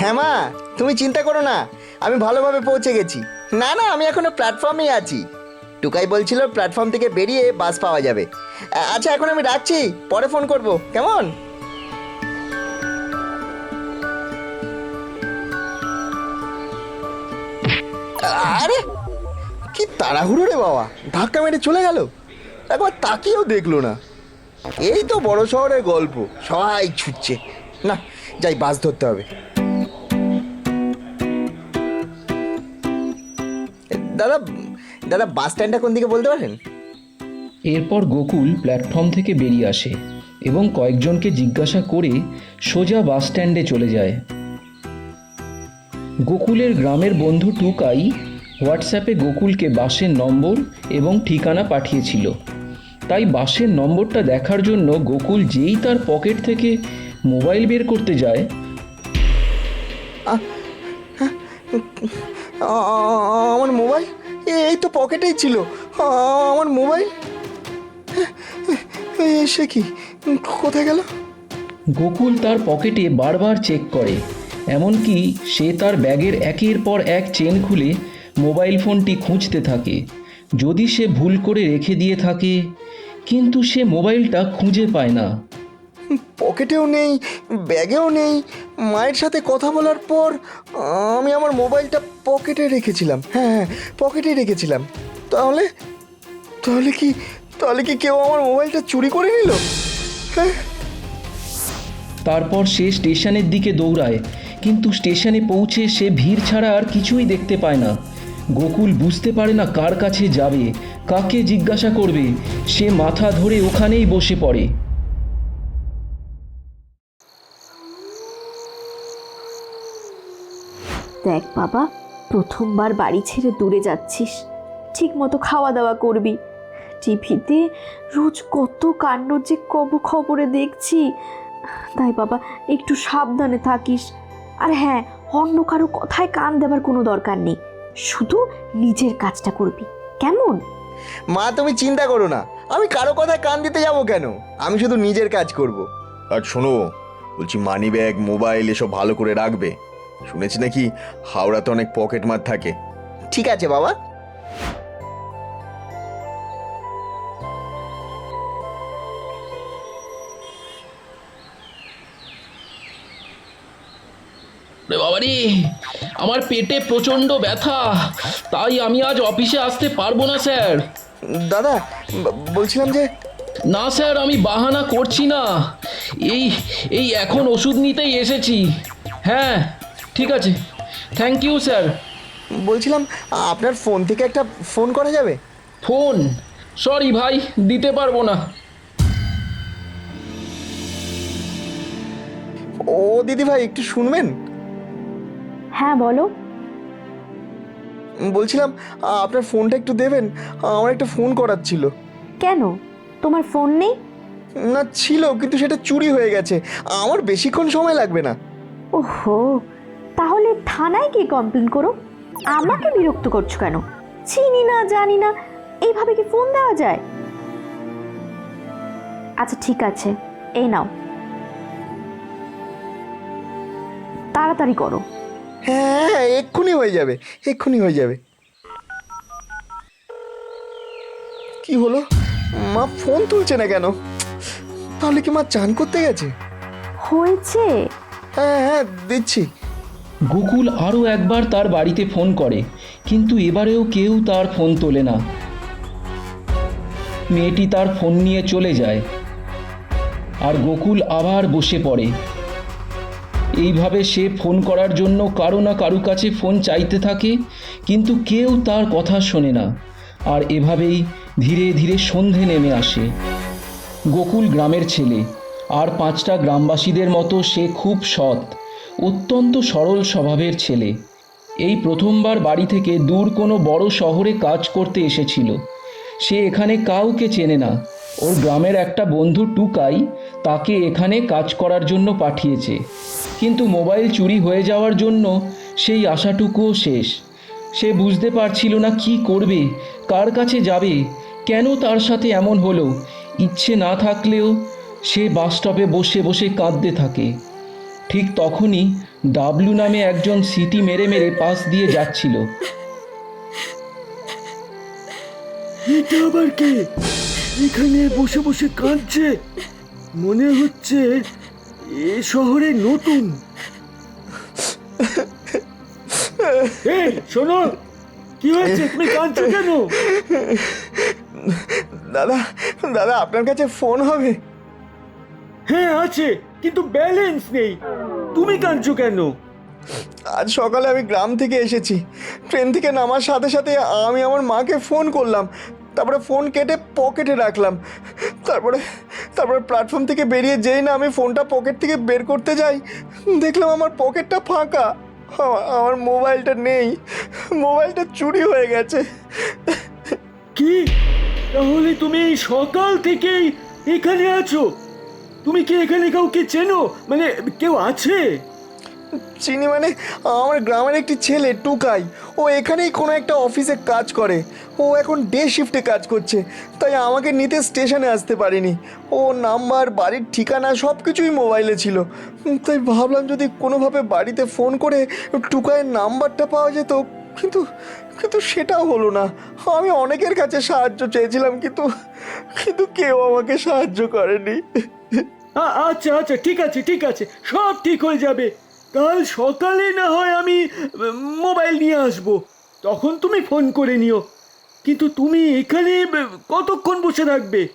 হ্যাঁ মা, তুমি চিন্তা করো না, আমি ভালোভাবে পৌঁছে গেছি। না না, আমি এখনও প্ল্যাটফর্মেই আছি। টুকাই বলছিল প্ল্যাটফর্ম থেকে বেরিয়ে বাস পাওয়া যাবে। আচ্ছা এখন আমি রাখছি, পরে ফোন করব, কেমন? আরে, কি তাড়াহুড়ো রে বাবা, ধাক্কা মেরে চলে গেল। একবার তাকিয়েও দেখল না। এই তো বড় শহরের গল্প সবাই ছুটছে। না, যাই বাস ধরতে হবে। দাদা দাদা বাস স্ট্যান্ডটা কোন দিকে বলতে পারেন? এরপর গোকুল প্ল্যাটফর্ম থেকে বেরিয়ে আসে এবং কয়েকজনকে জিজ্ঞাসা করে সোজা বাস স্ট্যান্ডে চলে যায়। গোকুলের গ্রামের বন্ধু টুকাই হোয়াটসঅ্যাপে গোকুলকে বাসের নম্বর এবং ঠিকানা পাঠিয়েছিল। তাই বাসের নম্বরটা দেখার জন্য গোকুল যেই তার পকেট থেকে মোবাইল বের করতে যায়। আমার মোবাইল? এই তো পকেটেই ছিল। আমার মোবাইল? সে কি? কোথায় গেল? গোকুল তার পকেটে বারবার চেক করে। এমনকি সে তার ব্যাগের একের পর এক চেন খুলে মোবাইল ফোনটি খুঁজতে থাকে। যদি সে ভুল করে রেখে দিয়ে থাকে, কিন্তু সে মোবাইলটা খুঁজে পায় না। পকেটেও নেই, ব্যাগেও নেই। মায়ের সাথে কথা বলার পর আমি আমার মোবাইলটা পকেটে রেখেছিলাম। হ্যাঁ হ্যাঁ পকেটে রেখেছিলাম। তাহলে? তাহলে কি তাহলে কি কেউ আমার মোবাইলটা চুরি করে নিল? হ্যাঁ? তারপর সে স্টেশনের দিকে দৌড়ায়, কিন্তু স্টেশনে পৌঁছে সে ভিড় ছাড়া আর কিছুই দেখতে পায় না। গোকুল বুঝতে পারে না কার কাছে যাবে, কাকে জিজ্ঞাসা করবে, সে মাথা ধরে ওখানেই বসে পড়ে। দেখ বাবা, প্রথমবার বাড়ি ছেড়ে দূরে যাচ্ছিস। ঠিক মতো খাওয়া দাওয়া করবি। টিভিতে রোজ কত কাণ্ড যে কব খবরে দেখছি। তাই বাবা, একটু সাবধানে থাকিস। আর হ্যাঁ অন্য কারও কথায় কান দেবার কোনো দরকার নেই। শুধু নিজের কাজটা করবি। কেমন? মা, তুমি চিন্তা করো না। আমি কারও কথায় কান দিতে যাব কেন? আমি শুধু নিজের কাজ করব। আর শোনো, বলছি মানি ব্যাগ মোবাইল এসব ভালো করে রাখবে। শুনেছি নাকি হাওড়াতে অনেক পকেট মার থাকে। ঠিক আছে বাবা। রে বাবারে আমার পেটে প্রচণ্ড ব্যথা তাই আমি আজ অফিসে আসতে পারব না স্যার। দাদা বলছিলাম যে না স্যার আমি বাহানা করছি না। এই এই এখন ওষুধ নিতেই এসেছি। হ্যাঁ। ঠিক আছে। থ্যাংক ইউ স্যার বলছিলাম আপনার ফোন থেকে একটা ফোন করা যাবে? ফোন সরি ভাই দিতে পারব না। ও দিদি ভাই একটু শুনবেন? হ্যাঁ বলো। বলছিলাম আপনার ফোনটা একটু দেবেন? আমার একটা ফোন করার ছিল। কেন? তোমার ফোন নেই? না ছিল কিন্তু সেটা চুরি হয়ে গেছে। আমার বেশিক্ষণ সময় লাগবে না। ওহো থানায় গিয়ে কমপ্লেন করো। আমাকে বিরক্ত করছ কেন? চিনি না জানি না এইভাবে কি ফোন দেওয়া যায়? আচ্ছা ঠিক আছে এই নাও। তাড়াতাড়ি করো। হ্যাঁ এক্ষুনি হয়ে যাবে এক্ষুনি হয়ে যাবে। কি হলো? মা ফোন তুলছে না কেন? তাহলে কি মা চান করতে গেছে? হয়েছে? হ্যাঁ হ্যাঁ দিচ্ছি। গোকুল আরও একবার তার বাড়িতে ফোন করে, কিন্তু এবারেও কেউ তার ফোন তোলে না। মেয়েটি তার ফোন নিয়ে চলে যায় আর গোকুল আবার বসে পড়ে। এইভাবে সে ফোন করার জন্য কারও না কারও কাছে ফোন চাইতে থাকে, কিন্তু কেউ তার কথা শোনে না আর এভাবেই ধীরে ধীরে সন্ধে নেমে আসে। গোকুল গ্রামের ছেলে আর পাঁচটা গ্রামবাসীদের মতো সে খুব সৎ। অত্যন্ত সরল স্বভাবের ছেলে। এই প্রথমবার বাড়ি থেকে দূর কোনো বড় শহরে কাজ করতে এসেছিল। সে এখানে কাউকে চেনে না। ওর গ্রামের একটা বন্ধু টুকাই তাকে এখানে কাজ করার জন্য পাঠিয়েছে। কিন্তু মোবাইল চুরি হয়ে যাওয়ার জন্য সেই আশাটুকুও শেষ। সে বুঝতে পারছিল না কি করবে, কার কাছে যাবে, কেন তার সাথে এমন হলো। ইচ্ছে না থাকলেও সে বাস স্টপে বসে বসে কাঁদতে থাকে। ঠিক তখনই ডাবলু নামে একজন সিটি মেরে মেরে পাশ দিয়ে যাচ্ছিল। এটা আবার কে? এখানে বসে বসে কাঁদছে। মনে হচ্ছে এ শহরে নতুন। এই শোনো কি হয়েছে? তুমি কাঁদছো কেন? দাদা দাদা আপনার কাছে ফোন হবে। হ্যাঁ আছে কিন্তু ব্যালেন্স নেই। তুমি কাঁদছো কেন? আজ সকালে আমি গ্রাম থেকে এসেছি। ট্রেন থেকে নামার সাথে সাথে আমি আমার মাকে ফোন করলাম। তারপরে ফোন কেটে পকেটে রাখলাম। তারপরে তারপরে প্ল্যাটফর্ম থেকে বেরিয়ে যেই না আমি ফোনটা পকেট থেকে বের করতে যাই দেখলাম আমার পকেটটা ফাঁকা। আমার- মোবাইলটা নেই। মোবাইলটা চুরি হয়ে গেছে। কি? তাহলে তুমি এই সকাল থেকেই এখানে আছো? তুমি কি এখানে কাউকে চেনো? মানে কেউ আছে? চিনি মানে আমার গ্রামের একটি ছেলে, টুকাই। ও এখানেই কোনো একটা অফিসে কাজ করে। ও এখন ডে শিফটে কাজ করছে, তাই আমাকে নিতে স্টেশনে আসতে পারিনি। ও নাম্বার, বাড়ির ঠিকানা সব কিছুই মোবাইলে ছিল। তাই ভাবলাম যদি কোনোভাবে বাড়িতে ফোন করে টুকাইয়ের নাম্বারটা পাওয়া যেত, কিন্তু কিন্তু সেটাও হলো না। আমি অনেকের কাছে সাহায্য চেয়েছিলাম, কিন্তু কিন্তু কেউ আমাকে সাহায্য করেনি। আচ্ছা আচ্ছা ঠিক আছে ঠিক আছে, সব ঠিক হয়ে যাবে। কাল সকালে না হয় আমি মোবাইল নিয়ে আসব। তখন তুমি ফোন করে নিও। কিন্তু তুমি এখানে কতক্ষণ বসে থাকবে?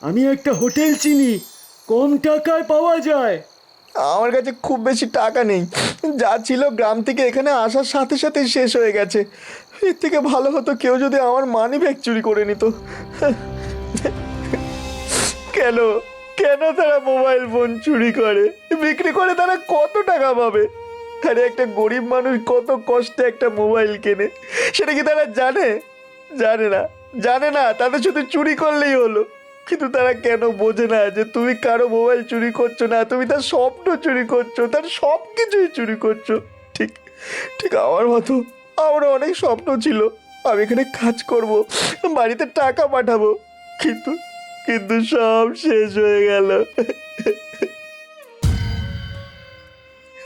আমি একটা হোটেল চিনি, কম টাকায় পাওয়া যায়। আমার কাছে খুব বেশি টাকা নেই। যা ছিল গ্রাম থেকে এখানে আসার সাথে সাথে শেষ হয়ে গেছে। এর থেকে ভালো হতো কেউ যদি আমার মানি ব্যাগ চুরি করে নিত। কেন? কেন তারা মোবাইল ফোন চুরি করে? বিক্রি করে তারা কত টাকা পাবে? আরে একটা গরিব মানুষ কত কষ্টে একটা মোবাইল কেনে। সেটা কি তারা জানে? জানে না। জানে না, তাদের শুধু চুরি করলেই হলো। কিন্তু তারা কেন বোঝে না যে তুমি কারও মোবাইল চুরি করছ না? তুমি তার স্বপ্ন চুরি করছ, তার সব কিছুই চুরি করছ। ঠিক ঠিক আমার মতো। আমারও অনেক স্বপ্ন ছিল। আমি এখানে কাজ করব, বাড়িতে টাকা পাঠাবো। কিন্তু কিন্তু সব শেষ হয়ে গেল।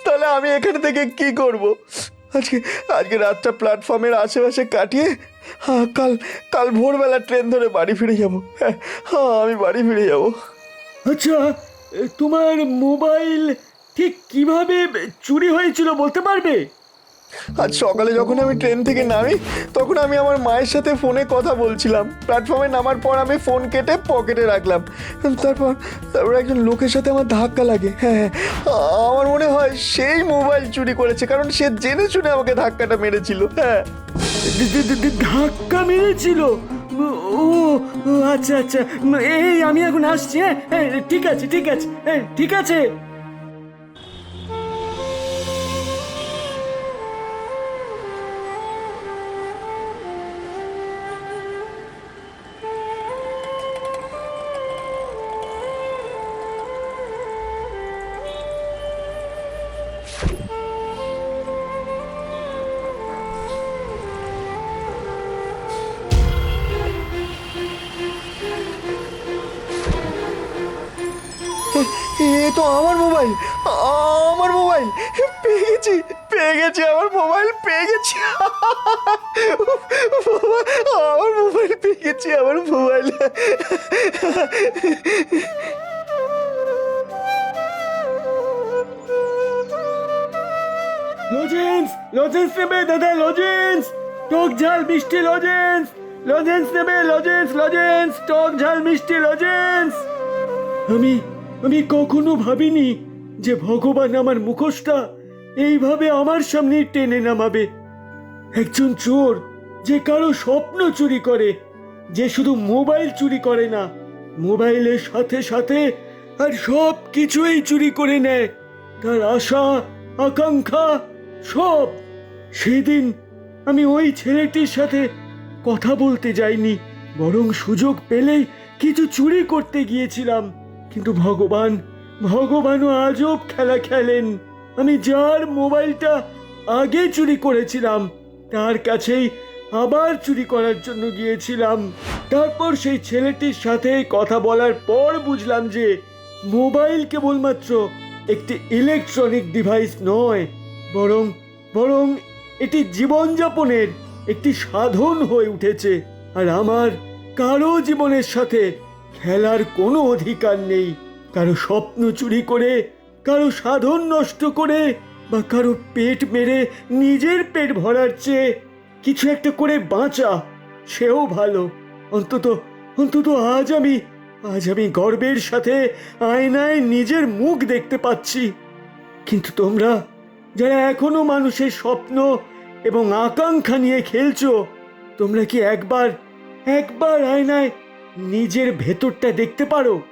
তাহলে আমি এখানে থেকে কি করব? আজকে আজকে রাতটা প্ল্যাটফর্মের আশেপাশে কাটিয়ে হ্যাঁ কাল কাল ভোরবেলা ট্রেন ধরে বাড়ি ফিরে যাব। হ্যাঁ হ্যাঁ আমি বাড়ি ফিরে যাব। আচ্ছা তোমার মোবাইল ঠিক কীভাবে চুরি হয়েছিল বলতে পারবে? আজ সকালে যখন আমি ট্রেন থেকে নামি তখন আমি আমার মায়ের সাথে ফোনে কথা বলছিলাম। প্ল্যাটফর্মে নামার পর আমি ফোন কেটে পকেটে রাখলাম। তারপর তারপর একজন লোকের সাথে আমার ধাক্কা লাগে। হ্যাঁ হ্যাঁ। আমার মনে হয় সেই মোবাইল চুরি করেছে কারণ সে জেনে শুনে আমাকে ধাক্কাটা মেরেছিল। হ্যাঁ। ধাক্কা মেরেছিল? ও ও, আচ্ছা আচ্ছা। এই আমি এখন আসছি হ্যাঁ হ্যাঁ, ঠিক আছে ঠিক আছে হ্যাঁ, ঠিক আছে। তো আমার মোবাইল আমার মোবাইল পেয়ে গেছি পেয়ে গেছি আমার মোবাইল পেয়ে গেছি আমার মোবাইল পেয়ে গেছি আমার মোবাইল। লজেন্স লজেন্স নেবে, দাদা লজেন্স টক ঝাল, মিষ্টি লজেন্স লজেন্স নেবে লজেন্স লজেন্স টক ঝাল, মিষ্টি লজেন্স আমি আমি কখনো ভাবিনি যে ভগবান আমার মুখোশটা এইভাবে আমার সামনে টেনে নামাবে। একজন চোর যে কারও স্বপ্ন চুরি করে, যে শুধু মোবাইল চুরি করে না, মোবাইলের সাথে সাথে আর সব কিছুই চুরি করে নেয়। তার আশা, আকাঙ্ক্ষা সব। সেদিন আমি ওই ছেলেটির সাথে কথা বলতে যাইনি, বরং সুযোগ পেলেই কিছু চুরি করতে গিয়েছিলাম। কিন্তু ভগবান, ভগবানও আজব খেলা খেলেন। আমি যার মোবাইলটা আগে চুরি করেছিলাম, তার কাছেই আবার চুরি করার জন্য গিয়েছিলাম। তারপর সেই ছেলেটির সাথে কথা বলার পর বুঝলাম যে মোবাইল কেবলমাত্র একটি ইলেকট্রনিক ডিভাইস নয়, বরং বরং এটি জীবনযাপনের একটি সাধন হয়ে উঠেছে। আর আমার কারও জীবনের সাথে খেলার কোনো অধিকার নেই। কারও স্বপ্ন চুরি করে, কারও সাধন নষ্ট করে, বা কারও পেট মেরে নিজের পেট ভরার চেয়ে কিছু একটা করে বাঁচা, সেও ভালো। অন্তত অন্তত আজ আমি আজ আমি গর্বের সাথে আয়নায় নিজের মুখ দেখতে পাচ্ছি। কিন্তু তোমরা, যারা এখনও মানুষের স্বপ্ন এবং আকাঙ্ক্ষা নিয়ে খেলছো, তোমরা কি একবার একবার আয়নায় নিজের ভেতরটা দেখতে পারো।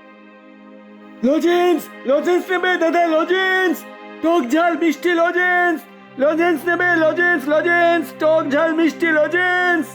লজেন্স লজেন্স নেবে, দাদা লজেন্স টক ঝাল, মিষ্টি লজেন্স লজেন্স নেবে লজেন্স লজেন্স টক ঝাল, মিষ্টি লজেন্স